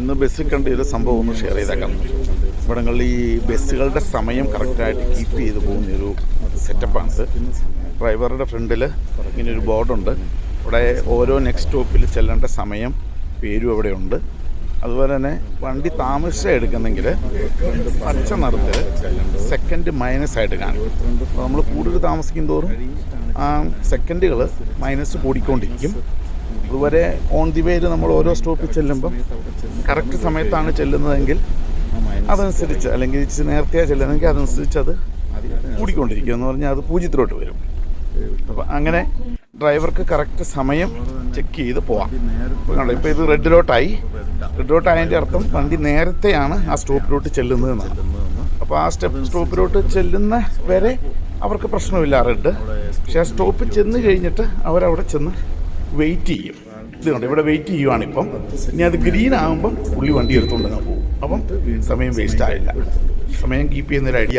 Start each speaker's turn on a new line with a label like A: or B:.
A: ഇന്ന് ബസ്സിൽ കണ്ട ഒരു സംഭവം ഒന്ന് ഷെയർ ചെയ്തേക്കാം. ഇവിടങ്ങളിൽ ഈ ബസ്സുകളുടെ സമയം കറക്റ്റായിട്ട് കീപ്പ് ചെയ്ത് പോകുന്ന ഒരു സെറ്റപ്പാണ് ഡ്രൈവറുടെ ഫ്രണ്ടിൽ ഇങ്ങനെ ഒരു ബോർഡുണ്ട് ഇവിടെ ഓരോ നെക്സ്റ്റ് സ്റ്റോപ്പിൽ ചെല്ലേണ്ട സമയം പേരും അവിടെ ഉണ്ട്. അതുപോലെ തന്നെ വണ്ടി താമസിച്ചാണ് എടുക്കുന്നെങ്കിൽ പച്ച നിറത്തിൽ സെക്കൻഡ് മൈനസ് ആയിട്ട് കാണും. അപ്പോൾ നമ്മൾ കൂടുതൽ താമസിക്കും തോറും ആ സെക്കൻഡുകൾ മൈനസ് കൂടിക്കൊണ്ടിരിക്കും. അതുവരെ ഓൺ ദി വേയിൽ നമ്മൾ ഓരോ സ്റ്റോപ്പിൽ ചെല്ലുമ്പം കറക്റ്റ് സമയത്താണ് ചെല്ലുന്നതെങ്കിൽ അതനുസരിച്ച് അല്ലെങ്കിൽ ഇച്ചിരി നേരത്തെ ചെല്ലുന്നതെങ്കിൽ അതനുസരിച്ച് അത് കൂടിക്കൊണ്ടിരിക്കും എന്ന് പറഞ്ഞാൽ അത് പൂജ്യത്തിലോട്ട് വരും. അപ്പം അങ്ങനെ ഡ്രൈവർക്ക് കറക്റ്റ് സമയം ചെക്ക് ചെയ്ത് പോവാം. കണ്ടോ ഇപ്പോൾ ഇത് റെഡിലോട്ടായി റെഡിലോട്ടായതിന്റെ അർത്ഥം വണ്ടി നേരത്തെയാണ് ആ സ്റ്റോപ്പിലോട്ട് ചെല്ലുന്നതെന്നാണ്. അപ്പോൾ ആ സ്റ്റെപ്പ് സ്റ്റോപ്പിലോട്ട് ചെല്ലുന്ന വരെ അവർക്ക് പ്രശ്നമില്ല റെഡ് പക്ഷേ ആ സ്റ്റോപ്പിൽ ചെന്ന് കഴിഞ്ഞിട്ട് അവരവിടെ ചെന്ന് വെയിറ്റ് ചെയ്യും ഇതുകൊണ്ട് ഇവിടെ വെയിറ്റ് ചെയ്യുവാണ് ഇപ്പം ഇനി അത് ഗ്രീൻ ആകുമ്പം പുള്ളി വണ്ടി എടുത്തുകൊണ്ട് പോകും. അപ്പം സമയം വേസ്റ്റ് ആയില്ല. സമയം കീപ്പ് ചെയ്യുന്നൊരു ഐഡിയ